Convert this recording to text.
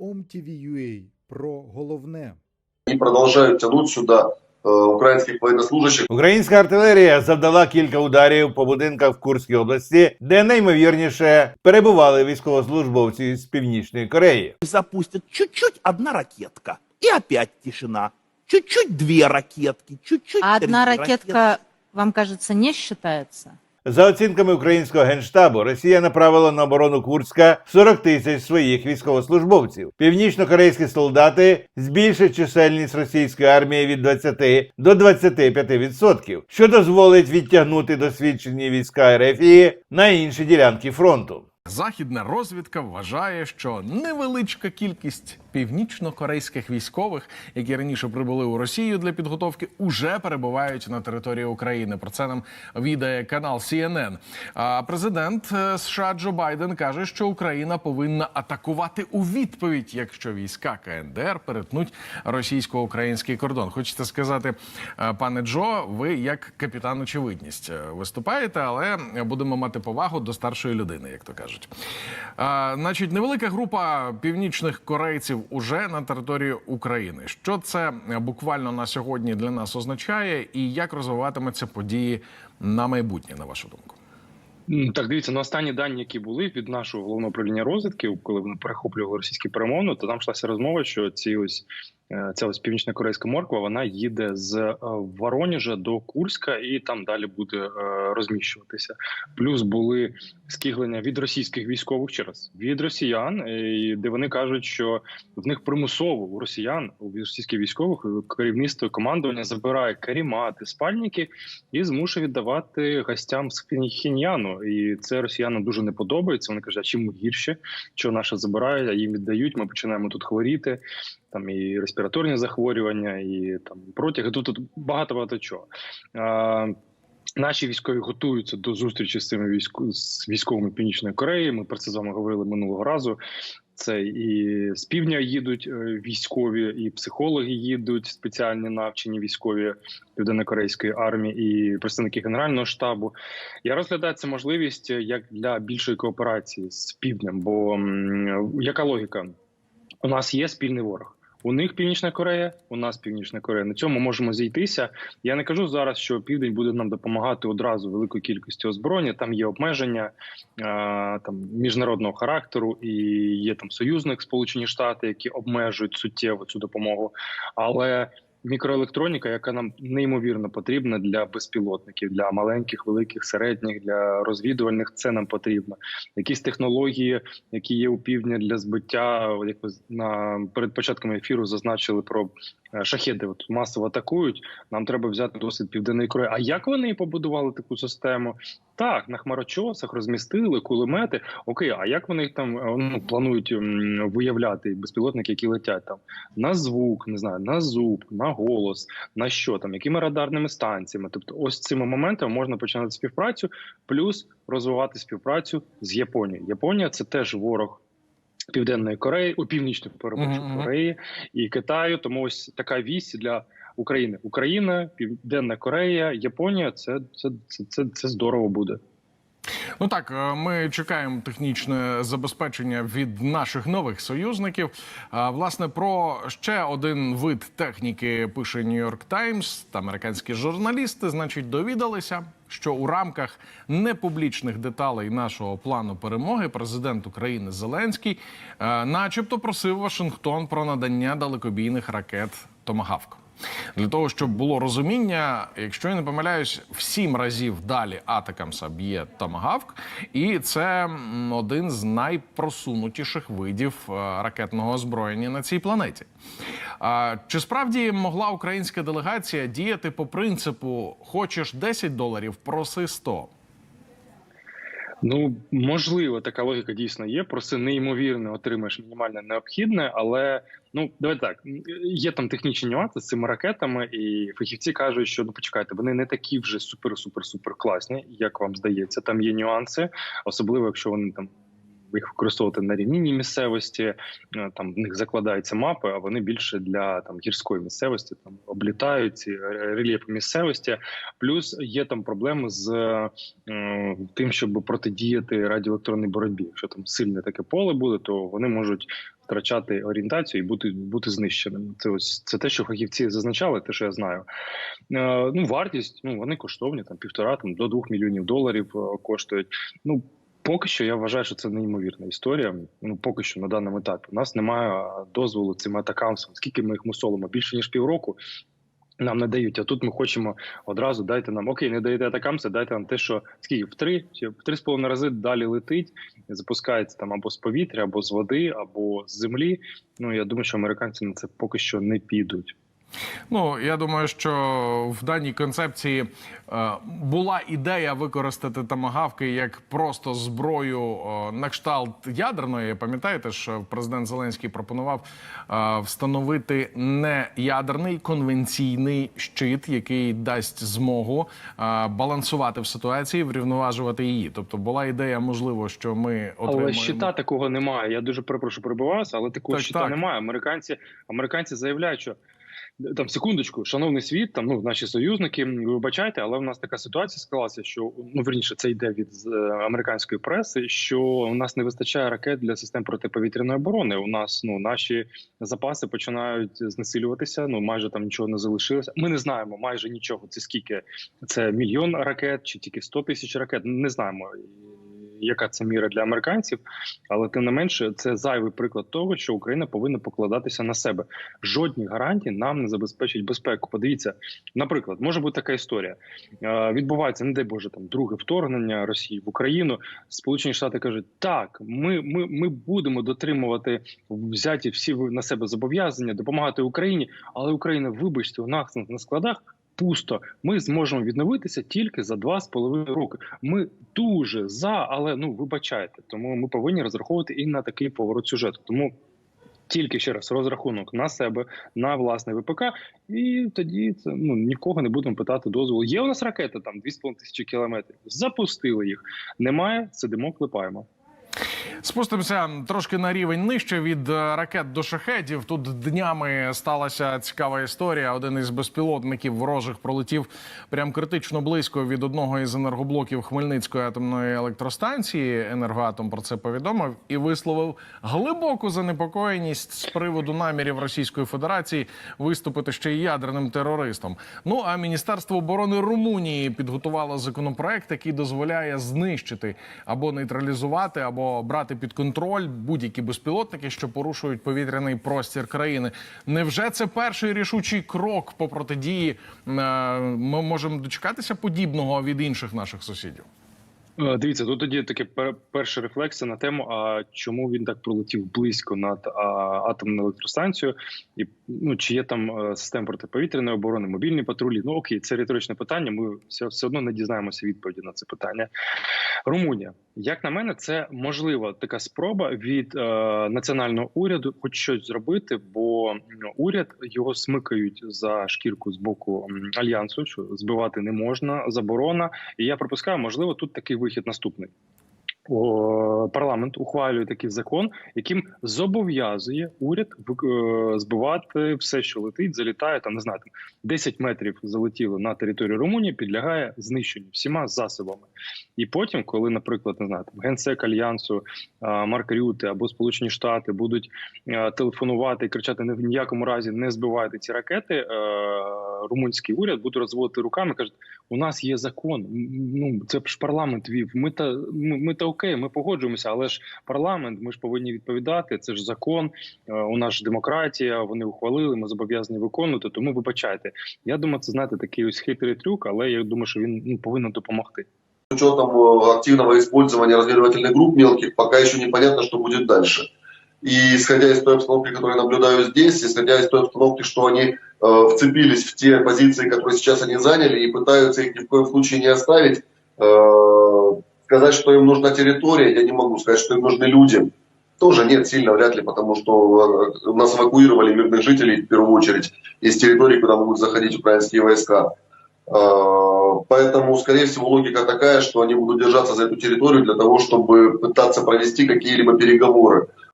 OMTV.ua про головне. Они продолжают тянуть сюда э, украинских. Українська артилерія завдала кілька ударів по будинках в Курській області, де наймовірніше перебували військовослужбовці з Північної Кореї. запустят чуть-чуть одна ракетка. И опять тишина. Чуть-чуть две ракетки, чуть-чуть А одна ракетки. ракетка, вам кажется, не считается? За оцінками українського генштабу, Росія направила на оборону Курська 40 тисяч своїх військовослужбовців. Північно-корейські солдати збільшать чисельність російської армії від 20 до 25%, що дозволить відтягнути досвідчені війська РФ на інші ділянки фронту. Західна розвідка вважає, що невеличка кількість північно-корейських військових, які раніше прибули у Росію для підготовки, уже перебувають на території України. Про це нам відає канал CNN. А президент е, США Джо Байден каже, що Україна повинна атакувати у відповідь, якщо війська КНДР перетнуть російсько-український кордон. Хочете сказати, е, пане Джо, ви як капітан очевидність е, виступаєте, але будемо мати повагу до старшої людини, як то кажуть. А, значить, невелика група північних корейців уже на території України. Що це буквально на сьогодні для нас означає, і як розвиватимуться події на майбутнє, на вашу думку? Так, дивіться, на останні дані, які були від нашого головного управління розвідки, коли вони перехоплювали російські перемовини, то там йшлася розмова, що ці ось ця ось північно-корейська морква вона їде з е, Воронежа до Курська і там далі буде е, розміщуватися. Плюс були скиглення від російських військових через від росіян, е, де вони кажуть, що в них примусово у росіян у російських військових е, керівництво командування забирає карімати, спальники і змушує віддавати гостям з Пхеньяну. І це росіянам дуже не подобається. Вони кажуть, а чим гірше, що наше забирають, а їм віддають. Ми починаємо тут хворіти. Там і респіраторні захворювання, і там протяги. Тут, тут багато багато чого. А, Наші військові готуються до зустрічі з цими військо з військовими Північної Кореї. Ми про це з вами говорили минулого разу. Це і з півдня їдуть е, військові, і психологи їдуть спеціальні навчені військові південно-корейської армії і представники генерального штабу. Я розглядаю це можливість е, як для більшої кооперації з півднем. Бо яка логіка? У нас є спільний ворог. У них Північна Корея, у нас Північна Корея. На цьому можемо зійтися. Я не кажу зараз, що Південь буде нам допомагати одразу великою кількістю озброєння. Там є обмеження а, там міжнародного характеру, і є там союзник Сполучені Штати, які обмежують суттєво цю допомогу. Але мікроелектроніка, яка нам неймовірно потрібна для безпілотників, для маленьких, великих, середніх, для розвідувальних, це нам потрібно. Якісь технології, які є у півдні для збиття, як ви на перед початком ефіру зазначили про шахеди. От масово атакують. Нам треба взяти досвід південної Кореї. А як вони побудували таку систему? Так, на хмарочосах розмістили кулемети. Окей, а як вони там е, ну, планують виявляти безпілотники, які летять там на звук, не знаю, на зуб, на голос, на що там, якими радарними станціями? Тобто, ось цими моментами можна починати співпрацю, плюс розвивати співпрацю з Японією. Японія це теж ворог. Південної Кореї, у північної перепрошую, uh -huh. Кореї і Китаю. Тому ось така вісь для України. Україна, Південна Корея, Японія. Це це, це, це, це здорово буде. Ну так, е, ми чекаємо технічне забезпечення від наших нових союзників. Власне, про ще один вид техніки пише York Times та американські журналісти. Значить, довідалися, що у рамках непублічних деталей нашого плану перемоги президент України Зеленський, е, начебто, просив Вашингтон про надання далекобійних ракет Томагавк. Для того щоб було розуміння, якщо я не помиляюсь, в сім разів далі Атакамса б'є Томагавк, і це один з найпросунутіших видів е, ракетного озброєння на цій планеті. Чи справді могла українська делегація діяти по принципу: хочеш 10 доларів, проси 100? Ну можливо, така логіка дійсно є. Просто неймовірно отримаєш мінімальне необхідне, але ну давай так є там технічні нюанси з цими ракетами, і фахівці кажуть, що ну почекайте, вони не такі вже супер, супер, супер класні, як вам здається. Там є нюанси, особливо якщо вони там їх використовувати на рівнинній місцевості. е, Там в них закладаються мапи, а вони більше для там гірської місцевості, там облітають ці ре- рельєфи місцевості. Плюс є там проблеми з е, тим, щоб протидіяти радіоелектронній боротьбі. Якщо там сильне таке поле буде, то вони можуть втрачати орієнтацію і бути бути знищеними. Це ось це те, що фахівці зазначали, те, що я знаю. Е, ну, вартість, ну вони коштовні, там півтора там до двох мільйонів доларів е, коштують. Ну поки що я вважаю, що це неймовірна історія. Ну поки що на даному етапі. У нас немає дозволу цим атакамсам. Скільки ми їх мусолимо? Більше ніж півроку. Нам не дають, а тут ми хочемо одразу дайте нам окей, не даєте атакамси, дайте нам те, що скільки в три чи в три з половиною рази далі летить, запускається там або з повітря, або з води, або з землі. Ну я думаю, що американці на це поки що не підуть. Ну я думаю, що в даній концепції е, була ідея використати тамагавки як просто зброю е, на кшталт ядерної. Пам'ятаєте, що президент Зеленський пропонував е, встановити не ядерний конвенційний щит, який дасть змогу е, балансувати в ситуації, врівноважувати її. Тобто була ідея, можливо, що ми отримаємо... Але щита такого немає. Я дуже перепрошую перебувався, але такого Так, щита так. немає. Американці, американці заявляють, що там секундочку, шановний світ, там ну наші союзники, вибачайте, але в нас така ситуація склалася, що ну верніше це йде від е, американської преси, що у нас не вистачає ракет для систем протиповітряної оборони. У нас ну наші запаси починають знесилюватися. Ну майже там нічого не залишилося. Ми не знаємо майже нічого. Це скільки це мільйон ракет чи тільки 100 тисяч ракет. Не знаємо. Яка це міра для американців, але тим не менше, це зайвий приклад того, що Україна повинна покладатися на себе. Жодні гарантії нам не забезпечать безпеку. Подивіться, наприклад, може бути така історія. Е, відбувається, не дай Боже, там друге вторгнення Росії в Україну. Сполучені Штати кажуть, так, ми, ми, ми будемо дотримувати взяті всі на себе зобов'язання, допомагати Україні, але Україна, вибачте, у нас на складах. Пусто, ми зможемо відновитися тільки за два з половиною роки. Ми дуже за, але ну вибачайте, тому ми повинні розраховувати і на такий поворот сюжету. Тому тільки ще раз розрахунок на себе, на власне ВПК, і тоді це ну нікого не будемо питати дозволу. Є у нас ракети там 2,5 тисячі кілометрів. Запустили їх. Немає, сидимо, клепаємо. Спустимося трошки на рівень нижче від е, ракет до шахедів. Тут днями сталася цікава історія. Один із безпілотників ворожих пролетів прям критично близько від одного із енергоблоків Хмельницької атомної електростанції. Енергоатом про це повідомив і висловив глибоку занепокоєність з приводу намірів Російської Федерації виступити ще й ядерним терористом. Ну а Міністерство оборони Румунії підготувало законопроект, який дозволяє знищити або нейтралізувати, або брати під контроль будь-які безпілотники, що порушують повітряний простір країни. Невже це перший рішучий крок по протидії? Е, Ми можемо дочекатися подібного від інших наших сусідів? Е, Дивіться, тут тоді таке пер- перша рефлексія на тему: а чому він так пролетів близько над атомною електростанцією, і ну чи є там е, система протиповітряної оборони, мобільні патрулі? Ну окей, це риторичне питання. Ми все, все одно не дізнаємося відповіді на це питання. Румунія, як на мене, це можлива така спроба від е, національного уряду, хоч щось зробити, бо уряд його смикають за шкірку з боку альянсу, що збивати не можна, заборона. І я пропускаю, можливо, тут такий вихід наступний. Парламент ухвалює такий закон, яким зобов'язує уряд е, збивати все, що летить, залітає там, не знаю, там 10 метрів залетіло на територію Румунії, підлягає знищенню всіма засобами. І потім, коли, наприклад, не знаю, там генсек альянсу, Марк Рюте або Сполучені Штати будуть е, телефонувати і кричати: не в ніякому разі не збивайте ці ракети е, Румунський уряд буде розводити руками, кажуть, у нас є закон. м, Ну це ж парламент вів. Ми та ми, ми та окей, ми погоджуємося, але ж парламент, ми ж повинні відповідати. Це ж закон. е, У нас ж демократія. Вони ухвалили. Ми зобов'язані виконувати. Тому вибачайте. Я думаю, це знаєте такий ось хитрий трюк, але я думаю, що він ну, повинен допомогти. С учетом э, активного использования разведывательных групп мелких, пока еще непонятно, что будет дальше. И исходя из той обстановки, которую я наблюдаю здесь, исходя из той обстановки, что они э, вцепились в те позиции, которые сейчас они заняли, и пытаются их ни в коем случае не оставить, э, сказать, что им нужна территория, я не могу сказать, что им нужны люди. Тоже нет, сильно вряд ли, потому что э, нас эвакуировали мирных жителей в первую очередь из территорий, куда могут заходить украинские войска. Э, Поэтому, скорее всего, логика такая, что они будут держаться за эту территорию для того, чтобы пытаться провести какие-либо переговоры